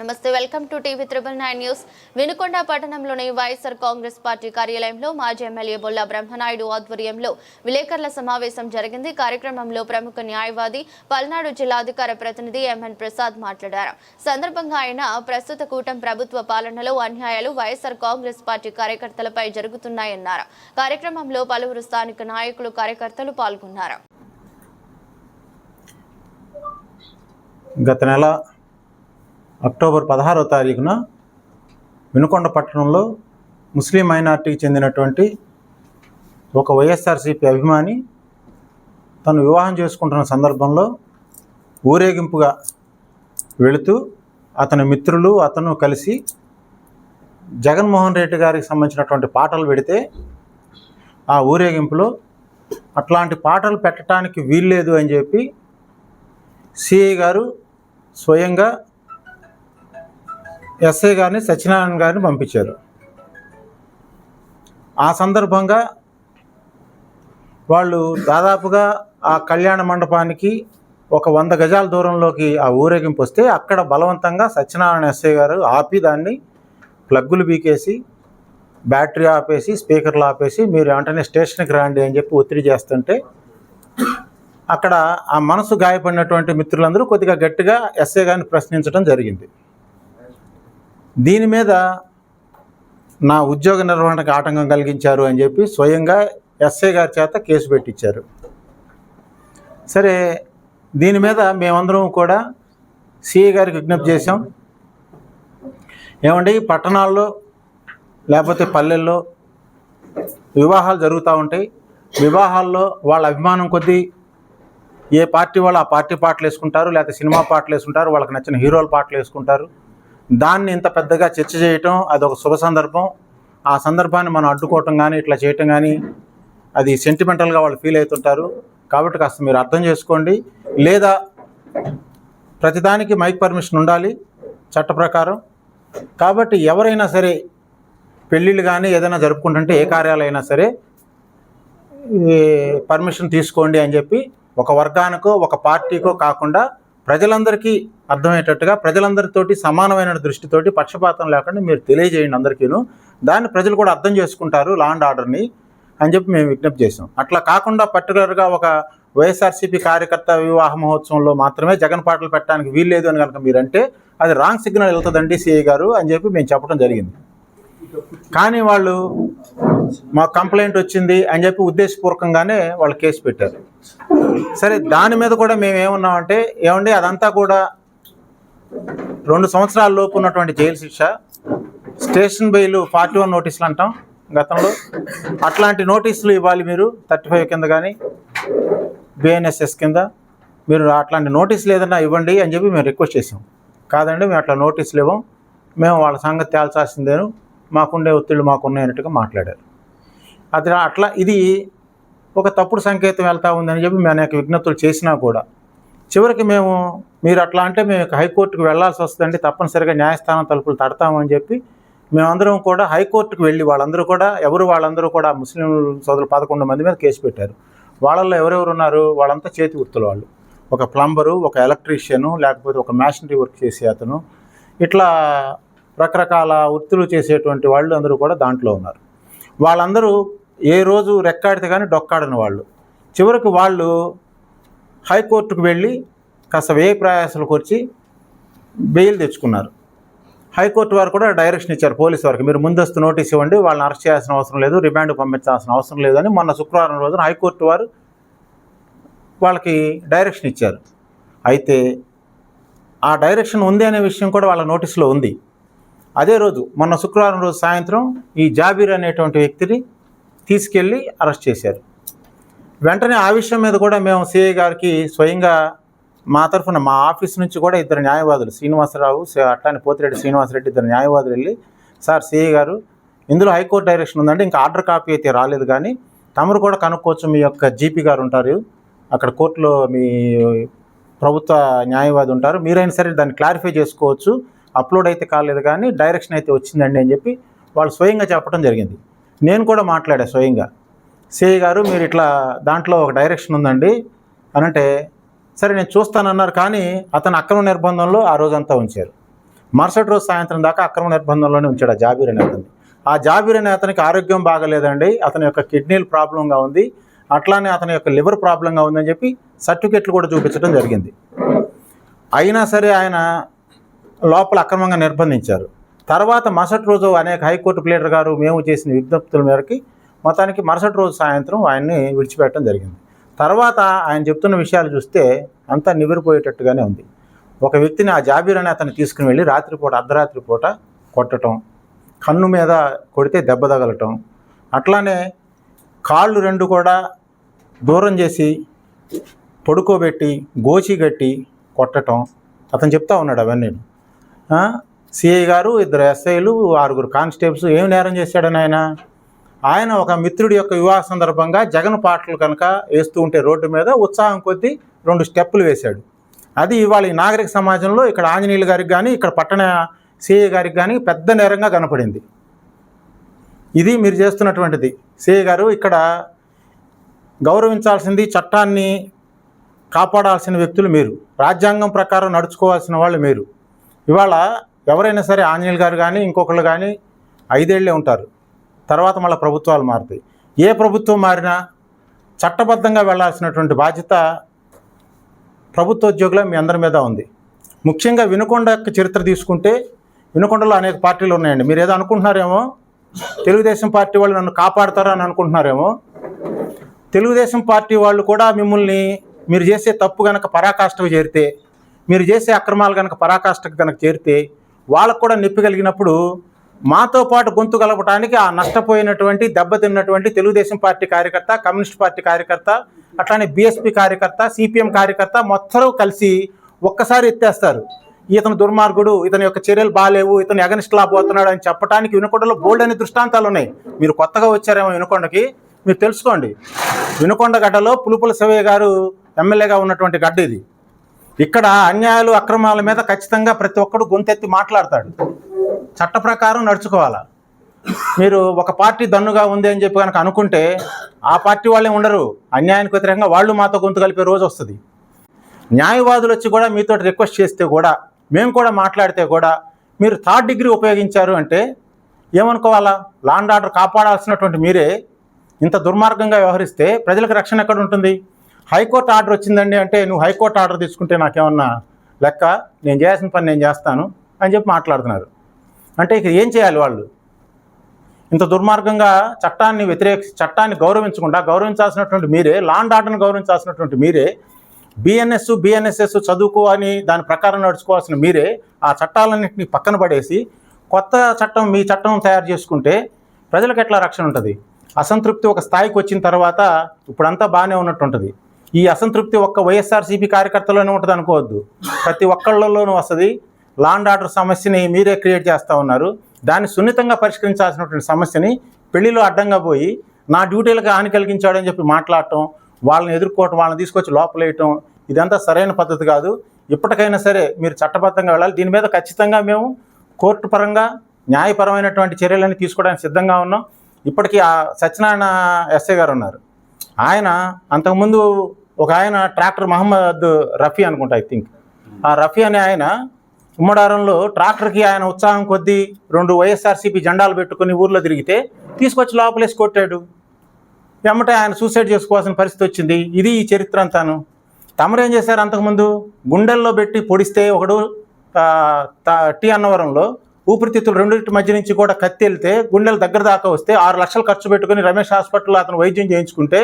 Namaste welcome to TV triple nine news. Vinukonda పట్టణంలోని YSR Congress party కార్యాలయంలో మాజీ ఎమ్మెల్యే బొల్ల బ్రహ్మనాయుడు ఆధ్వర్యంలో విలేకరుల సమావేశం జరిగింది. కార్యక్రమంలో ప్రముఖ న్యాయవాది పల్నాడు జిల్లా అధికార ప్రతినిధి ఎంఎన్ ప్రసాద్ మాట్లాడారు. సందర్భంగా ఆయన ప్రస్తుత కూటమి ప్రభుత్వ పాలనలో అన్యాయాలు వైఎస్ఆర్ కాంగ్రెస్ పార్టీ కార్యకర్తలపై జరుగుతున్నాయన్నారు. కార్యక్రమంలో పలువురు స్థానిక నాయకులు కార్యకర్తలు పాల్గొన్నారు. గత నెల అక్టోబర్ పదహారో తారీఖున వినుకొండ పట్టణంలో ముస్లిం మైనార్టీకి చెందినటువంటి ఒక వైఎస్ఆర్సీపీ అభిమాని తను వివాహం చేసుకుంటున్న సందర్భంలో ఊరేగింపుగా వెళుతూ అతని మిత్రులు అతను కలిసి జగన్మోహన్ రెడ్డి గారికి సంబంధించినటువంటి పాటలు పెడితే ఆ ఊరేగింపులో అట్లాంటి పాటలు పెట్టడానికి వీల్లేదు అని చెప్పి సిఐ గారు స్వయంగా ఎస్ఐ గారిని సత్యనారాయణ గారిని పంపించారు. ఆ సందర్భంగా వాళ్ళు దాదాపుగా ఆ కళ్యాణ మండపానికి ఒక వంద గజాల దూరంలోకి ఆ ఊరేగింపు వస్తే అక్కడ బలవంతంగా సత్యనారాయణ ఎస్ఐ గారు ఆపి దాన్ని ప్లగ్గులు బీకేసి బ్యాటరీ ఆపేసి స్పీకర్లు ఆపేసి మీరు వెంటనే స్టేషన్కి రండి అని చెప్పి ఒత్తిడి చేస్తుంటే అక్కడ ఆ మనసు గాయపడినటువంటి మిత్రులందరూ కొద్దిగా గట్టిగా ఎస్ఐ గారిని ప్రశ్నించడం జరిగింది. దీని మీద నా ఉద్యోగ నిర్వహణకు ఆటంకం కలిగించారు అని చెప్పి స్వయంగా ఎస్ఐ గారి చేత కేసు పెట్టించారు. సరే దీని మీద మేమందరం కూడా సిఐ గారికి విజ్ఞప్తి చేశాం. ఏమండి పట్టణాల్లో లేకపోతే పల్లెల్లో వివాహాలు జరుగుతూ ఉంటాయి. వివాహాల్లో వాళ్ళ అభిమానం కొద్దీ ఏ పార్టీ వాళ్ళు ఆ పార్టీ పాటలు వేసుకుంటారు లేకపోతే సినిమా పాటలు వేసుకుంటారు వాళ్ళకి నచ్చిన హీరోల పాటలు వేసుకుంటారు. దాన్ని ఇంత పెద్దగా చర్చ చేయటం అది ఒక శుభ సందర్భం. ఆ సందర్భాన్ని మనం అడ్డుకోవటం కానీ ఇట్లా చేయటం కానీ అది సెంటిమెంటల్గా వాళ్ళు ఫీల్ అవుతుంటారు. కాబట్టి కాస్త మీరు అర్థం చేసుకోండి. లేదా ప్రతిదానికి మైక్ పర్మిషన్ ఉండాలి చట్ట ప్రకారం. కాబట్టి ఎవరైనా సరే పెళ్ళిళ్ళు కానీ ఏదైనా జరుపుకుంటుంటే ఏ కార్యాలైనా సరే ఈ పర్మిషన్ తీసుకోండి అని చెప్పి ఒక వర్గానికో ఒక పార్టీకో కాకుండా ప్రజలందరికీ అర్థమయ్యేటట్టుగా ప్రజలందరితోటి సమానమైన దృష్టితోటి పక్షపాతం లేకుండా మీరు తెలియజేయండి అందరికీను. దాన్ని ప్రజలు కూడా అర్థం చేసుకుంటారు లా అండ్ ఆర్డర్ని అని చెప్పి మేము విజ్ఞప్తి చేసాం అట్లా కాకుండా పర్టికులర్గా ఒక వైఎస్ఆర్సీపీ కార్యకర్త వివాహ మహోత్సవంలో మాత్రమే జగన్ పాటలు పెట్టడానికి వీల్లేదు అని కనుక మీరంటే అది రాంగ్ సిగ్నల్ వెళ్తుందండి సిఐ గారు అని చెప్పి మేము చెప్పడం జరిగింది. కానీ వాళ్ళు మా కంప్లైంట్ వచ్చింది అని చెప్పి ఉద్దేశపూర్వకంగానే వాళ్ళు కేసు పెట్టారు. సరే దాని మీద కూడా మేము ఏమన్నామంటే ఏమండి అదంతా కూడా రెండు సంవత్సరాల లోపు ఉన్నటువంటి జైలు శిక్ష స్టేషన్ బెయిల్ ఫార్టీ వన్ నోటీసులు అంటాం గతంలో. అట్లాంటి నోటీసులు ఇవ్వాలి మీరు థర్టీ ఫైవ్ కింద కానీ బిఎన్ఎస్ఎస్ కింద. మీరు అట్లాంటి నోటీసులు ఏదైనా ఇవ్వండి అని చెప్పి మేము రిక్వెస్ట్ చేసాం కాదండి మేము అట్లా నోటీసులు ఇవ్వం. మేము వాళ్ళ సంగతి తేల్చాల్సిందేను. మాకుండే ఒత్తిళ్ళు మాకున్నాయన్నట్టుగా మాట్లాడారు. అది అట్లా ఇది ఒక తప్పుడు సంకేతం వెళ్తా ఉందని చెప్పి మేము అనేక విజ్ఞప్తులు చేసినా కూడా. చివరికి మేము మీరు అట్లా అంటే మేము హైకోర్టుకు వెళ్ళాల్సి వస్తుందండి. తప్పనిసరిగా న్యాయస్థానం తలుపులు తడతామని చెప్పి మేమందరం కూడా హైకోర్టుకు వెళ్ళి వాళ్ళందరూ కూడా ఎవరు వాళ్ళందరూ కూడా ముస్లిం సోదరులు పదకొండు మంది మీద కేసు పెట్టారు. వాళ్ళల్లో ఎవరెవరు ఉన్నారు? వాళ్ళంతా చేతి వృత్తుల వాళ్ళు. ఒక ప్లంబరు ఒక ఎలక్ట్రీషియను లేకపోతే ఒక మ్యాషనరీ వర్క్ చేసే అతను. ఇట్లా రకరకాల వృత్తులు చేసేటువంటి వాళ్ళు అందరూ కూడా దాంట్లో ఉన్నారు. వాళ్ళందరూ ఏ రోజు రెక్కాడితే కానీ డొక్కాడని వాళ్ళు. చివరికి వాళ్ళు హైకోర్టుకు వెళ్ళి కాస్త వ్యయ ప్రయాసాలకు వచ్చి బెయిల్ తెచ్చుకున్నారు. హైకోర్టు వారు కూడా డైరెక్షన్ ఇచ్చారు పోలీసు వారికి. మీరు ముందస్తు నోటీస్ ఇవ్వండి వాళ్ళని అరెస్ట్ చేయాల్సిన అవసరం లేదు రిమాండ్ పంపించాల్సిన అవసరం లేదని మొన్న శుక్రవారం రోజున హైకోర్టు వారు వాళ్ళకి డైరెక్షన్ ఇచ్చారు. అయితే ఆ డైరెక్షన్ ఉంది అనే విషయం కూడా వాళ్ళ నోటీసులో ఉంది. అదే రోజు మొన్న శుక్రవారం రోజు సాయంత్రం ఈ జాబీర్ అనేటువంటి వ్యక్తిని తీసుకెళ్ళి అరెస్ట్ చేశారు. వెంటనే ఆ విషయం మీద కూడా మేము సిఐ గారికి స్వయంగా మా తరఫున మా ఆఫీస్ నుంచి కూడా ఇద్దరు న్యాయవాదులు శ్రీనివాసరావు అట్లానే పోతిరెడ్డి శ్రీనివాసరెడ్డి ఇద్దరు న్యాయవాదులు వెళ్ళి సార్ సిఐ గారు ఇందులో హైకోర్టు డైరెక్షన్ ఉందంటే ఇంకా ఆర్డర్ కాపీ అయితే రాలేదు కానీ తమరు కూడా కనుక్కోవచ్చు మీ యొక్క జీపీ గారు ఉంటారు అక్కడ కోర్టులో మీ ప్రభుత్వ న్యాయవాది ఉంటారు మీరైనా సరే దాన్ని క్లారిఫై చేసుకోవచ్చు అప్లోడ్ అయితే కాలేదు కానీ డైరెక్షన్ అయితే వచ్చిందండి అని చెప్పి వాళ్ళు స్వయంగా చెప్పడం జరిగింది. నేను కూడా మాట్లాడా స్వయంగా. సిఐ గారు మీరు ఇట్లా దాంట్లో ఒక డైరెక్షన్ ఉందండి. అనంటే సరే నేను చూస్తానన్నారు కానీ అతను అక్రమ నిర్బంధంలో ఆ రోజంతా ఉంచారు. మరుసటి రోజు సాయంత్రం దాకా అక్రమ నిర్బంధంలోనే ఉంచాడు ఆ జాబీర్ అనే అతన్ని. ఆ జాబీర్ అనే అతనికి ఆరోగ్యం బాగలేదండి. అతని యొక్క కిడ్నీలు ప్రాబ్లంగా ఉంది. అట్లానే అతని యొక్క లివర్ ప్రాబ్లంగా ఉందని చెప్పి సర్టిఫికెట్లు కూడా చూపించడం జరిగింది. అయినా సరే ఆయన లోపల అక్రమంగా నిర్బంధించారు. తర్వాత మరుసటి రోజు అనేక హైకోర్టు ప్లేటర్ గారు మేము చేసిన విజ్ఞప్తుల మేరకి మొత్తానికి మరుసటి రోజు సాయంత్రం ఆయన్ని విడిచిపెట్టడం జరిగింది. తర్వాత ఆయన చెప్తున్న విషయాలు చూస్తే అంతా నివిరిపోయేటట్టుగానే ఉంది. ఒక వ్యక్తిని ఆ జాబీర్ అనే అతను తీసుకుని వెళ్ళి రాత్రిపూట అర్ధరాత్రి పూట కొట్టడం కన్ను మీద కొడితే దెబ్బ తగలటం అట్లానే కాళ్ళు రెండు కూడా దూరం చేసి పడుకోబెట్టి గోచి కట్టి కొట్టటం అతను చెప్తా ఉన్నాడు అవన్నీ. సిఐ గారు ఇద్దరు ఎస్ఐలు ఆరుగురు కానిస్టేబుల్స్ ఏం నేరం చేశాడని ఆయన ఆయన ఒక మిత్రుడి యొక్క వివాహ సందర్భంగా జగన్ పాటలు కనుక వేస్తూ ఉంటే రోడ్డు మీద ఉత్సాహం కొద్దీ రెండు స్టెప్పులు వేశాడు. అది ఇవాళ ఈ నాగరిక సమాజంలో ఇక్కడ ఆంజనేయులు గారికి కానీ ఇక్కడ పట్టణ సిఐ గారికి కానీ పెద్ద నేరంగా కనపడింది. ఇది మీరు చేస్తున్నటువంటిది. సిఐ గారు ఇక్కడ గౌరవించాల్సింది చట్టాన్ని కాపాడాల్సిన వ్యక్తులు మీరు. రాజ్యాంగం ప్రకారం నడుచుకోవాల్సిన వాళ్ళు మీరు. ఇవాళ ఎవరైనా సరే ఆంజనేయులు గారు కానీ ఇంకొకళ్ళు కానీ ఐదేళ్ళే ఉంటారు. తర్వాత మళ్ళీ ప్రభుత్వాలు మారుతాయి. ఏ ప్రభుత్వం మారినా చట్టబద్ధంగా వెళ్ళాల్సినటువంటి బాధ్యత ప్రభుత్వ ఉద్యోగుల మీ అందరి మీద ఉంది. ముఖ్యంగా వినుకొండ యొక్క చరిత్ర తీసుకుంటే వినుకొండలో అనేక పార్టీలు ఉన్నాయండి. మీరు ఏదో అనుకుంటున్నారేమో? తెలుగుదేశం పార్టీ వాళ్ళు నన్ను కాపాడతారని అనుకుంటున్నారేమో? తెలుగుదేశం పార్టీ వాళ్ళు కూడా మిమ్మల్ని మీరు చేసే తప్పు కనుక పరాకాష్ఠకు చేరితే మీరు చేసే అక్రమాలు కనుక పరాకాష్ఠకు కనుక చేరితే వాళ్ళకు కూడా నొప్పి కలిగినప్పుడు మాతో పాటు గొంతు కలపడానికి ఆ నష్టపోయినటువంటి దెబ్బతిన్నటువంటి తెలుగుదేశం పార్టీ కార్యకర్త కమ్యూనిస్ట్ పార్టీ కార్యకర్త అట్లానే బీఎస్పీ కార్యకర్త సిపిఎం కార్యకర్త మొత్తం కలిసి ఒక్కసారి ఎత్తేస్తారు. ఇతను దుర్మార్గుడు ఇతని యొక్క చర్యలు బాగాలేవు ఇతను ఎగనిస్ట్లా పోతున్నాడు అని చెప్పడానికి వినుకొండలో బోల్డ్ అనే దృష్టాంతాలు ఉన్నాయి. మీరు కొత్తగా వచ్చారేమో వినుకొండకి మీరు తెలుసుకోండి. వినుకొండ గడ్డలో పులుపుల శివయ్య గారు ఎమ్మెల్యేగా ఉన్నటువంటి గడ్డ ఇది. ఇక్కడ అన్యాయాలు అక్రమాల మీద ఖచ్చితంగా ప్రతి ఒక్కడు గొంతెత్తి మాట్లాడతాడు. చట్ట ప్రకారం నడుచుకోవాలా? మీరు ఒక పార్టీ దన్నుగా ఉంది అని చెప్పి కనుక అనుకుంటే ఆ పార్టీ వాళ్ళే ఉండరు. అన్యాయానికి వ్యతిరేకంగా వాళ్ళు మాతో గొంతు కలిపే రోజు వస్తుంది. న్యాయవాదులు వచ్చి కూడా మీతో రిక్వెస్ట్ చేస్తే కూడా మేము కూడా మాట్లాడితే కూడా మీరు థర్డ్ డిగ్రీ ఉపయోగించారు అంటే ఏమనుకోవాలా? లాండ్ ఆర్డర్ కాపాడాల్సినటువంటి మీరే ఇంత దుర్మార్గంగా వ్యవహరిస్తే ప్రజలకు రక్షణ ఎక్కడ ఉంటుంది? హైకోర్టు ఆర్డర్ వచ్చిందండి అంటే నువ్వు హైకోర్టు ఆర్డర్ తీసుకుంటే నాకేమన్నా లెక్క? నేను చేయాల్సిన పని నేను చేస్తాను అని చెప్పి మాట్లాడుతున్నారు. అంటే ఇక ఏం చేయాలి వాళ్ళు? ఇంత దుర్మార్గంగా చట్టాన్ని వ్యతిరేక చట్టాన్ని గౌరవించకుండా గౌరవించాల్సినటువంటి మీరే లాండ్ ఆర్డర్ని గౌరవించాల్సినటువంటి మీరే బిఎన్ఎస్ బిఎన్ఎస్ఎస్ చదువుకో అని దాని ప్రకారం నడుచుకోవాల్సిన మీరే ఆ చట్టాలన్నింటినీ పక్కన పడేసి కొత్త చట్టం మీ చట్టం తయారు చేసుకుంటే ప్రజలకు ఎట్లా రక్షణ ఉంటుంది? అసంతృప్తి ఒక స్థాయికి వచ్చిన తర్వాత ఇప్పుడంతా బాగానే ఉన్నట్టు ఉంటుంది ఈ అసంతృప్తి ఒక్క వైఎస్ఆర్సీపీ కార్యకర్తలోనే ఉంటుంది అనుకోవద్దు. ప్రతి ఒక్కళ్ళలోనూ వస్తుంది. లాండ్ ఆర్డర్ సమస్యని మీరే క్రియేట్ చేస్తూ ఉన్నారు. దాన్ని సున్నితంగా పరిష్కరించాల్సినటువంటి సమస్యని పెళ్ళిలో అడ్డంగా పోయి నా డ్యూటీలకు హాని కలిగించాడని చెప్పి మాట్లాడటం వాళ్ళని ఎదుర్కోవటం వాళ్ళని తీసుకొచ్చి లోపలేయటం ఇదంతా సరైన పద్ధతి కాదు. ఇప్పటికైనా సరే మీరు చట్టబద్ధంగా వెళ్ళాలి. దీని మీద ఖచ్చితంగా మేము కోర్టు పరంగా న్యాయపరమైనటువంటి చర్యలన్నీ తీసుకోవడానికి సిద్ధంగా ఉన్నాం. ఇప్పటికీ ఆ సత్యనారాయణ ఎస్ఐ గారు ఉన్నారు. ఆయన అంతకుముందు ఒక ఆయన ట్రాక్టర్ మహమ్మద్ రఫీ అనుకుంటా ఐ థింక్ ఆ రఫీ అనే ఆయన ఉమ్మడారంలో ట్రాక్టర్కి ఆయన ఉత్సాహం కొద్దీ రెండు వైఎస్ఆర్సీపీ జెండాలు పెట్టుకుని ఊర్లో తిరిగితే తీసుకొచ్చి లోపలేసి కొట్టాడు. వెంబటే ఆయన సూసైడ్ చేసుకోవాల్సిన పరిస్థితి వచ్చింది. ఇది ఈ చరిత్ర అంతాను. తమరేం చేశారు అంతకుముందు? గుండెల్లో పెట్టి పొడిస్తే ఒకడు త- టీ అన్నవరంలో ఊపిరితిత్తులు రెండింటి మధ్య నుంచి కూడా కత్తి వెళ్తే గుండెలు దగ్గర దాకా వస్తే ఆరు లక్షలు ఖర్చు పెట్టుకుని రమేష్ హాస్పిటల్లో అతను వైద్యం చేయించుకుంటే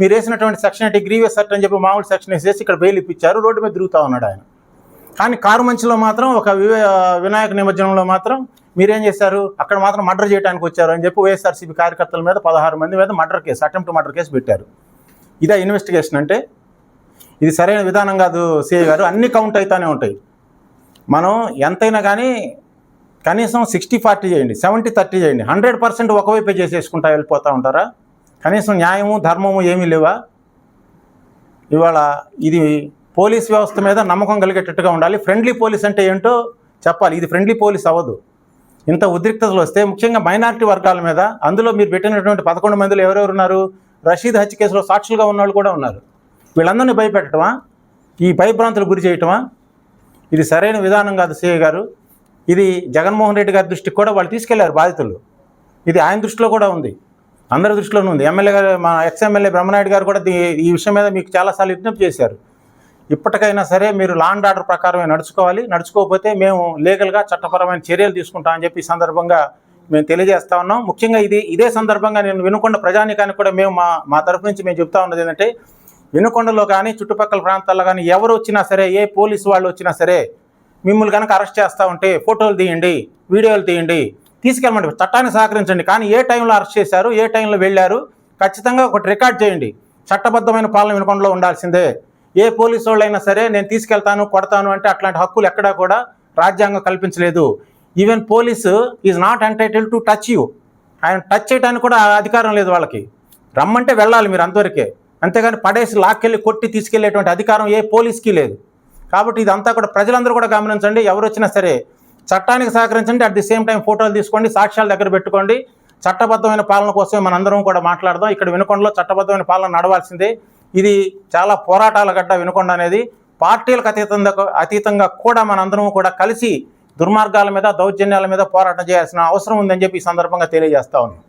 మీరు వేసినటువంటి సెక్షన్ ఎయిటీ గ్రీవియస్ సెట్ అని చెప్పి మామూలు సెక్షన్ వేసేసి ఇక్కడ బెయిల్ ఇప్పించారు. రోడ్డు మీద తిరుగుతూ ఉన్నాడు ఆయన. కానీ కారు మంచిలో మాత్రం ఒక వివే వినాయక నిమజ్జనంలో మాత్రం మీరేం చేశారు? అక్కడ మాత్రం మర్డర్ చేయడానికి వచ్చారు అని చెప్పి వైఎస్ఆర్సీపీ కార్యకర్తల మీద పదహారు మంది మీద murder case attempt murder case పెట్టారు. ఇదే ఇన్వెస్టిగేషన్ అంటే ఇది సరైన విధానం కాదు సిఐ గారు. అన్ని కౌంట్ అవుతానే ఉంటాయి. మనం ఎంతైనా కానీ కనీసం సిక్స్టీ ఫార్టీ చేయండి సెవెంటీ థర్టీ చేయండి. హండ్రెడ్ పర్సెంట్ ఒకవైపే చేసేసుకుంటా వెళ్ళిపోతూ ఉంటారా? కనీసం న్యాయము ధర్మము ఏమీ లేవా? ఇవాళ ఇది పోలీస్ వ్యవస్థ మీద నమ్మకం కలిగేటట్టుగా ఉండాలి. ఫ్రెండ్లీ పోలీస్ అంటే ఏంటో చెప్పాలి. ఇది ఫ్రెండ్లీ పోలీస్ అవ్వదు. ఇంత ఉద్రిక్తతలు వస్తే ముఖ్యంగా మైనారిటీ వర్గాల మీద అందులో మీరు పెట్టినటువంటి పదకొండు మందిలో ఎవరెవరు ఉన్నారు? రషీద్ హత్య కేసులో సాక్షులుగా ఉన్న వాళ్ళు కూడా ఉన్నారు. వీళ్ళందరినీ భయపెట్టడమా ఈ భయభ్రాంతులు గురి చేయటమా? ఇది సరైన విధానం కాదు సీఏ గారు. ఇది జగన్మోహన్ రెడ్డి గారి దృష్టికి కూడా వాళ్ళు తీసుకెళ్ళారు బాధితులు. ఇది ఆయన దృష్టిలో కూడా ఉంది. అందరి దృష్టిలోనూ ఉంది. ఎమ్మెల్యే గారు మా ఎక్స్ ఎమ్మెల్యే బ్రహ్మనాయుడు గారు కూడా దీ- ఈ విషయం మీద మీకు చాలాసార్లు విజ్ఞప్తి చేశారు. ఇప్పటికైనా సరే మీరు లా అండ్ ఆర్డర్ ప్రకారమే నడుచుకోవాలి. నడుచుకోకపోతే మేము లీగల్గా చట్టపరమైన చర్యలు తీసుకుంటామని చెప్పి ఈ సందర్భంగా మేము తెలియజేస్తా ఉన్నాం. ముఖ్యంగా ఇది ఇదే సందర్భంగా నేను వినుకొండ ప్రజానికానికి కూడా మేము మా మా తరపు నుంచి మేము చెప్తా ఉన్నది ఏంటంటే వినుకొండలో కానీ చుట్టుపక్కల ప్రాంతాల్లో కానీ ఎవరు వచ్చినా సరే ఏ పోలీసు వాళ్ళు వచ్చినా సరే మిమ్మల్ని కనుక అరెస్ట్ చేస్తూ ఉంటే ఫోటోలు తీయండి వీడియోలు తీయండి తీసుకెళ్ళమండి చట్టాన్ని సహకరించండి. కానీ ఏ టైంలో అరెస్ట్ చేశారు ఏ టైంలో వెళ్ళారు ఖచ్చితంగా ఒకటి రికార్డ్ చేయండి. చట్టబద్ధమైన పాలన వినకొండలో ఉండాల్సిందే. ఏ పోలీసు వాళ్ళైనా సరే నేను తీసుకెళ్తాను కొడతాను అంటే అట్లాంటి హక్కులు ఎక్కడా కూడా రాజ్యాంగం కల్పించలేదు. Even police is not entitle to touch you ఆయన టచ్ చేయడానికి కూడా అధికారం లేదు వాళ్ళకి. రమ్మంటే వెళ్ళాలి మీరు అంతవరకే అంతేగాని పడేసి లాక్కెళ్ళి కొట్టి తీసుకెళ్ళేటువంటి అధికారం ఏ పోలీస్కి లేదు. కాబట్టి ఇదంతా కూడా ప్రజలందరూ కూడా గమనించండి. ఎవరు వచ్చినా సరే చట్టానికి సహకరించండి. అట్ ది సేమ్ టైం ఫోటోలు తీసుకోండి సాక్ష్యాల దగ్గర పెట్టుకోండి. చట్టబద్ధమైన పాలన కోసమే మనందరం కూడా మాట్లాడదాం. ఇక్కడ వినుకొండలో చట్టబద్ధమైన పాలన నడవాల్సిందే. ఇది చాలా పోరాటాల గడ్డ వినుకొండ అనేది. పార్టీలకు అతీతంగా అతీతంగా కూడా మనందరం కూడా కలిసి దుర్మార్గాల మీద దౌర్జన్యాల మీద పోరాటం చేయాల్సిన అవసరం ఉందని చెప్పి ఈ సందర్భంగా తెలియజేస్తా ఉన్నాం.